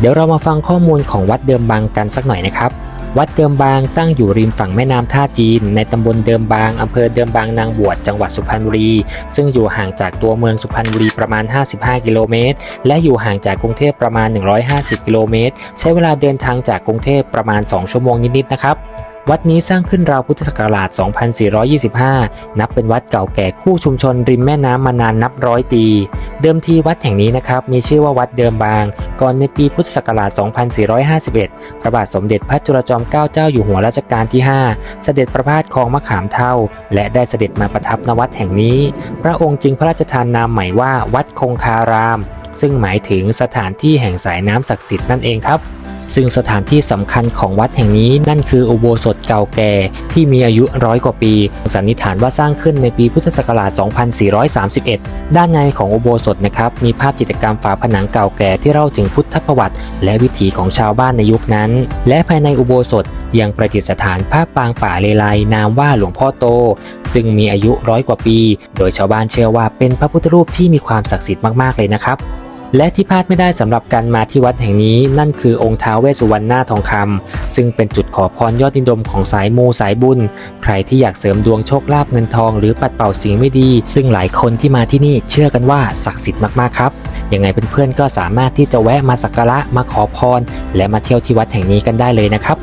เดี๋ยวเรามาฟังข้อมูลของวัดเดิมบางกันสักหน่อยนะครับ วัดเดิมบางตั้งอยู่ริมฝั่งแม่น้ำท่าจีน ในตำบลเดิมบางอำเภอเดิมบางนางบวชจังหวัดสุพรรณบุรี ซึ่งอยู่ห่างจากตัวเมืองสุพรรณบุรีประมาณ 55 กิโลเมตร และอยู่ห่างจากกรุงเทพประมาณ 150 กิโลเมตร ใช้เวลาเดินทางจากกรุงเทพประมาณ 2 ชั่วโมงนิดๆนะครับวัดนี้สร้างขึ้นราวพุทธศักราช 2425 นับเป็นวัดเก่าแก่คู่ชุมชนริมแม่น้ำมานานนับร้อยปี เดิมทีวัดแห่งนี้นะครับมีชื่อว่าวัดเดิมบาง ก่อนในปีพุทธศักราช 2451 พระบาทสมเด็จพระจุลจอมเกล้าเจ้าอยู่หัวรัชกาลที่ 5 เสด็จประพาสคลองมะขามเท่า และได้เสด็จมาประทับณวัดแห่งนี้ พระองค์จึงพระราชทานนามใหม่ว่าวัดคงคาราม ซึ่งหมายถึงสถานที่แห่งสายน้ำศักดิ์สิทธิ์นั่นเองครับ ซึ่งสถานที่สำคัญของวัดแห่งนี้นั่นคืออุโบสถเก่าแก่ที่มีอายุร้อยกว่าปี สันนิษฐานว่าสร้างขึ้นในปีพุทธศักราช 2431 ด้านในของอุโบสถนะครับมีภาพจิตรกรรมฝาผนังเก่าแก่ที่เล่าถึงพุทธประวัติ และวิถีของชาวบ้านในยุคนั้น และภายในอุโบสถยังประดิษฐานภาพปางป่าเลไลนามว่าหลวงพ่อโต ซึ่งมีอายุร้อยกว่าปี โดยชาวบ้านเชื่อว่าเป็นพระพุทธรูปที่มีความศักดิ์สิทธิ์มากๆเลยนะครับ และที่พลาดไม่ได้สำหรับการมาที่วัดแห่งนี้นั่นคือองค์ท้าวเวสุวรรณหน้าทองคำซึ่งเป็นจุดขอพรยอดนิยมของสายมูสายบุญ ใครที่อยากเสริมดวงโชคลาภเงินทองหรือปัดเป่าสิ่งไม่ดี ซึ่งหลายคนที่มาที่นี่เชื่อกันว่าศักดิ์สิทธิ์มากๆครับยังไงเพื่อนๆก็สามารถที่จะแวะมาสักการะมาขอพร และมาเที่ยวที่วัดแห่งนี้กันได้เลยนะครับ